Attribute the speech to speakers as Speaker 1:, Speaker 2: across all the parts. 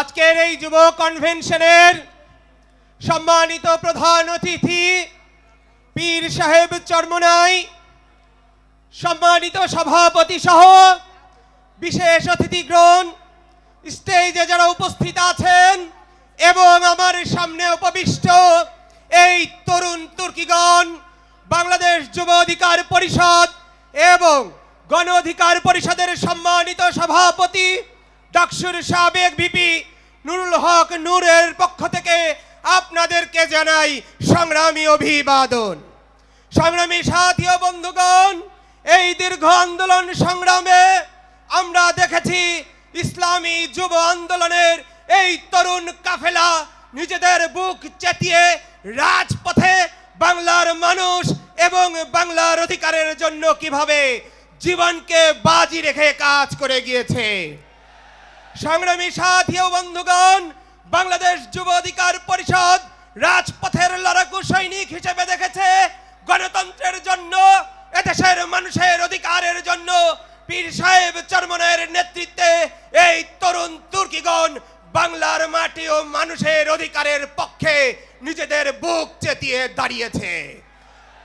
Speaker 1: আজকের এই যুব কনভেনশনের সম্মানিত প্রধান অতিথি পীর সাহেব চরমনাই, সম্মানিত সভাপতি সহ বিশেষ অতিথিগ্রহণ স্টেজে যারা উপস্থিত আছেন এবং আমার সামনে উপবিষ্ট এই তরুণ তুর্কিগণ, বাংলাদেশ যুব অধিকার পরিষদ এবং গণ অধিকার পরিষদের সম্মানিত সভাপতি ডাকসুর সাবেক ভিপি নুরুল হক নূরের পক্ষ থেকে আপনাদেরকে জানাই সংগ্রামী অভিবাদন। সংগ্রামী সাথী ও বন্ধুগণ, এই দীর্ঘ আন্দোলন সংগ্রামে আমরা দেখেছি ইসলামী যুব আন্দোলনের এই তরুণ কাফেলা নিজেদের বুক চেতিয়ে রাজপথে বাংলার মানুষ এবং বাংলার অধিকারের জন্য কীভাবে জীবনকে বাজি রেখে কাজ করে গিয়েছে। সংগ্রামী সাথী ও বন্ধুগণ, বাংলাদেশ যুব অধিকার পরিষদ রাজপথের লড়াকু সৈনিক হিসেবে দেখেছে গণতন্ত্রের জন্য, এদেশের মানুষের অধিকারের জন্য পীর সাহেব চরমনের নেতৃত্বে এই তরুণ তুর্কিগণ বাংলার মাটি ও মানুষের অধিকারের পক্ষে নিজেদের বুক চেতিয়ে দাঁড়িয়েছে।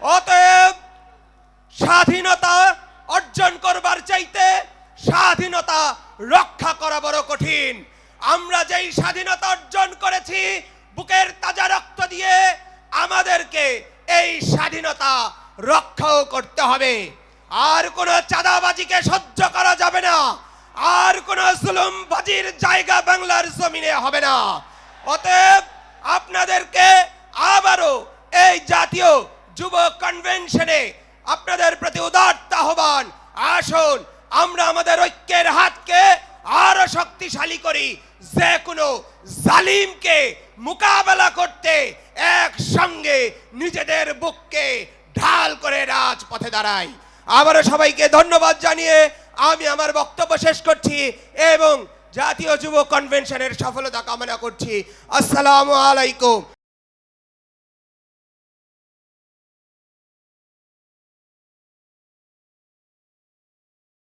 Speaker 1: অতএব স্বাধীনতা অর্জন করবার চাইতে স্বাধীনতা রক্ষা করা বড় কঠিন। আমরা যেই স্বাধীনতা অর্জন করেছি, বুকের তাজা রক্ত দিয়ে আমাদেরকে এই স্বাধীনতা রক্ষাও করতে হবে। আর কোনো চাঁদাবাজিকে সহ্য করা যাবে না। আর কোনো জুলুমবাজির জায়গা বাংলার জমিনে হবে না। অতএব আপনাদেরকে আবারও এই জাতীয় যুব কনভেনশনে আপনাদের প্রতি উদার্ত আহ্বান। আসুন আমরা আমাদের ঐক্যের হাতকে আরও শক্তিশালী করি যে কোনো জালিমকে মোকাবেলা করতে একসঙ্গে নিজেদের বুককে ঢাল করে রাজপথে দাঁড়াই। আবারও সবাইকে ধন্যবাদ জানিয়ে আমি আমার বক্তব্য শেষ করছি এবং জাতীয় যুব কনভেনশনের সফলতা কামনা করছি। আসসালামু আলাইকুম।